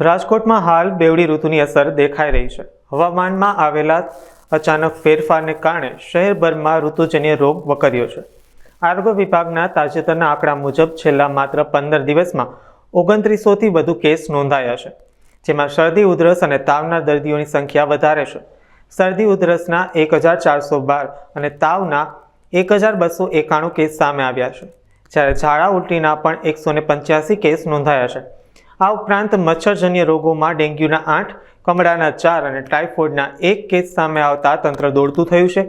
રાજકોટમાં હાલ બેવડી ઋતુની અસર દેખાઈ રહી છે. હવામાનમાં આવેલા અચાનક ફેરફારને કારણે શહેરભરમાં ઋતુજન્ય રોગ વકર્યો છે. આરોગ્ય વિભાગના તાજેતરના આંકડા મુજબ છેલ્લા માત્ર પંદર દિવસમાં ઓગણત્રીસોથી વધુ કેસ નોંધાયા છે, જેમાં શરદી, ઉધરસ અને તાવના દર્દીઓની સંખ્યા વધારે છે. શરદી, ઉધરસના એક હજાર ચારસો બાર અને તાવના એક હજાર બસો એકાણું કેસ સામે આવ્યા છે, જ્યારે ઝાડા, ઉલટીના પણ એકસો ને પંચ્યાસી કેસ નોંધાયા છે. આ ઉપરાંત મચ્છરજન્ય રોગોમાં ડેન્ગ્યુના આઠ, કમળાના ચાર અને ટાઇફોઇડના એક કેસ સામે આવતા તંત્ર દોડતું થયું છે.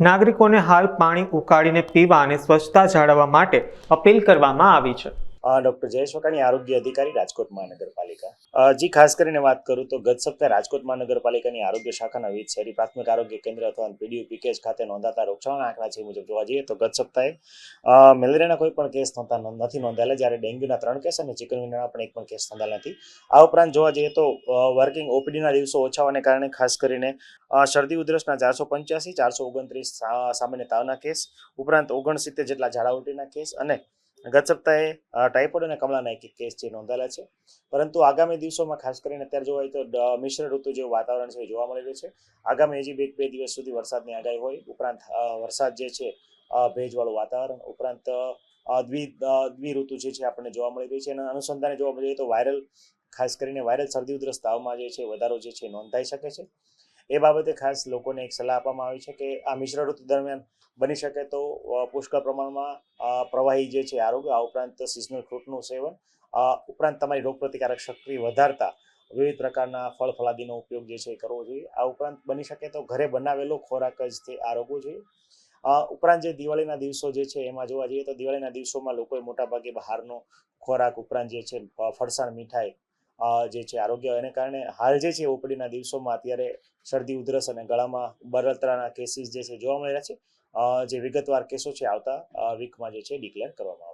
નાગરિકોને હાલ પાણી ઉકાળીને પીવા અને સ્વચ્છતા જાળવવા માટે અપીલ કરવામાં આવી છે. ડોક્ટર જયેશ વકાણી આરોગ્ય અધિકારી, રાજકોટ મહાનગરપાલિકા. જી, ખાસ કરીને વાત કરું તો ગત સપ્તાહે રાજકોટ મહાનગરપાલિકાની આરોગ્ય શાખાના વિવિધ શહેરી પ્રાથમિક આરોગ્ય કેન્દ્ર અથવા પીડીયુ પીકેજ ખાતે નોંધાતા રોગચાળાના આંકડા છે મુજબ જોવા જઈએ તો ગત સપ્તાહે મેલેરિયાના કોઈ પણ કેસ નોંધતા નથી નોંધાયેલા. જ્યારે ડેન્ગ્યુના ત્રણ કેસ અને ચિકનગુનિયાના પણ એક પણ કેસ નોંધાયેલા નથી. આ ઉપરાંત જોવા જઈએ તો વર્કિંગ ઓપીડીના દિવસો ઓછા હોવાને કારણે ખાસ કરીને શરદી ઉધરસના ચારસો પંચ્યાસી, ચારસો ઓગણત્રીસ સામાન્ય તાવના કેસ, ઉપરાંત ઓગણસિત્તેર જેટલા ઝાડા ઉલટીના કેસ અને ગત સપ્તાહે ટાઇફોઇડ અને કમળાના એક કેસ જે નોંધાયેલા છે. પરંતુ આગામી દિવસોમાં ખાસ કરીને અત્યારે જોવા તો મિશ્ર ઋતુ જેવું વાતાવરણ છે જોવા મળી રહ્યું છે. આગામી હજી બે બે દિવસ સુધી વરસાદની આગાહી હોય. ઉપરાંત વરસાદ જે છે ભેજવાળું વાતાવરણ. ઉપરાંત દ્વિ દ્વિ ઋતુ જે છે આપણને જોવા મળી રહી છે. અને અનુસંધાને જોવા મળી તો વાયરલ, ખાસ કરીને વાયરલ શરદી ઉધરસ તાવમાં જે છે, વધારો જે છે નોંધાઈ શકે છે. એ બાબતે ખાસ લોકોને એક સલાહ આપવામાં આવી છે કે આ મિશ્ર ઋતુ દરમિયાન બની શકે તો પુષ્કળ પ્રમાણમાં પ્રવાહી જે છે આરોગ્ય, આ ઉપરાંત સિઝનલ ફ્રૂટનું સેવન ઉપરાંત તમારી રોગપ્રતિકારક શક્તિ વધારતા વિવિધ પ્રકારના ફળ ફળાદીનો ઉપયોગ જે છે એ કરવો જોઈએ. આ ઉપરાંત બની શકે તો ઘરે બનાવેલો ખોરાક જ તે આરોગવો જોઈએ. ઉપરાંત જે દિવાળીના દિવસો જે છે એમાં જોવા જઈએ તો દિવાળીના દિવસોમાં લોકોએ મોટાભાગે બહારનો ખોરાક ઉપરાંત જે છે ફરસાણ, મીઠાઈ જે છે, આરોગ્ય એને કારણે હાલ જે છે ઓપીડીના દિવસોમાં અત્યારે શરદી, ઉધરસ અને ગળામાં બળતરાના કેસીસ જે છે, જોવા મળી રહ્યા છે. જે વિગતવાર કેસો છે, આવતા વીકમાં જે છે ડિક્લેર કરવામાં